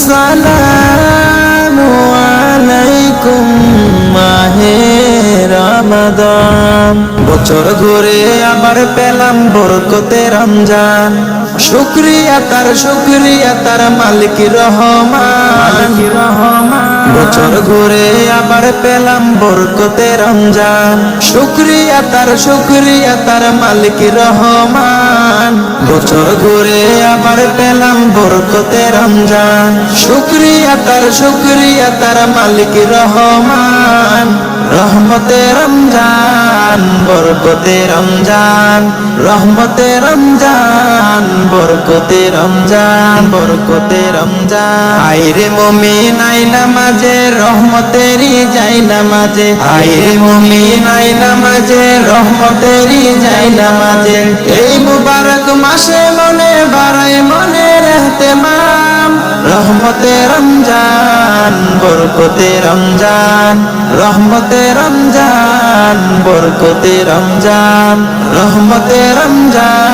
আসসালামু আলাইকুম মাহে রমাদান। বছর ঘুরে আবার পেলাম বরকতে রমজান। শুক্রিয়া তার শুক্রিয়া তার মালিক রহমান। বছর ঘুরে আবার পেলাম বরকতে রমজান। শুক্রিয়া তার শুক্রিয়া তার মালিক রহমান। বছর ঘুরে আবার পেলাম বরকতে রমজান। শুক্রিয়া তার শুক্রিয়া তার মালিক রহমান। রহমতে রমজান, বরকতে রমজান। রহমতে রমজান, বরকতে রমজান বরকতে রমজান। আইরে নামাজে রহমতেরই যাই নামাজে। আইরে নামাজে রহমতেরই যাই নামাজে রহমতে রমজান বরকতে রমজান। রহমতে রমজান বরকতে রমজান। রহমতে রমজান।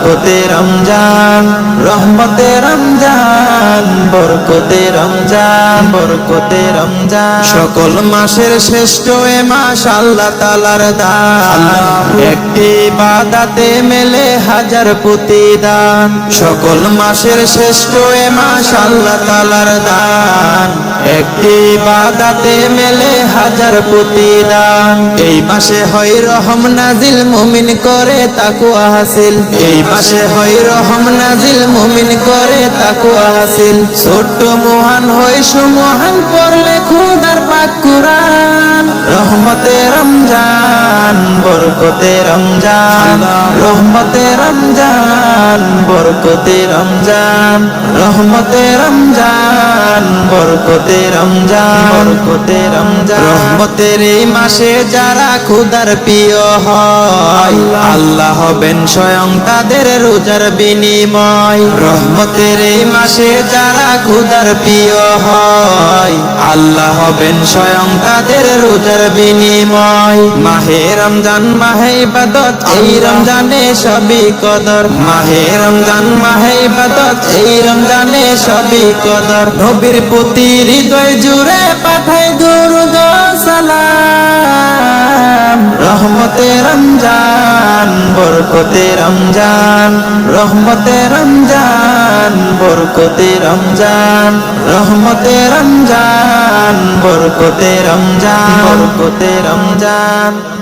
বরকতে রমজান রহমতে রমজান বরকতে রমজান বরকতে রমজান। সকল মাসের শ্রেষ্ঠ এ মাস আল্লাহ তালার দান একটি বাদাতে মেলে হাজার প্রতিদান। সকল মাসের শ্রেষ্ঠ এ মাস আল্লাহ তালার দান। একটি বাদাতে মেলে হাজার প্রতিদান এই মাসে হয় রহম নাজিল, মুমিন করে তাকুয়া হাসিল। এই মাসে হয় রহম নাজিল, মুমিন করে তাকুয়া হাসিল। ছোট্ট মহান হয় সুমহান, পড়লে বরকতে রমজান, রহমতে রমজান, বরকতে রমজান, রহমতে রমজান, বরকতে রমজান বরকতে রমজান। রহমতের এই মাসে যারা খুদার প্রিয় হয়, আল্লাহ হবেন স্বয়ং তাদের রোজার বিনিময়। রহমতের এই মাসে যারা খুদার প্রিয় হয়, আল্লাহ হবেন স্বয়ং তাদের রোজার বিনিময়। মাহে রমজান মাহে ইবাদত, এই রমজানে সবই কদর। মাহে রমজান মাহে ইবাদত, এই রমজানে সবই কদর। নবীর প্রতি হৃদয় জুড়ে পাঠাই দুরুদ সালাম। রহমতে রমজান, বরকতে রমজান। রহমতে রমজান, বরকতে রমজান। রহমতে রমজান, বরকতে রমজান বরকতে রমজান।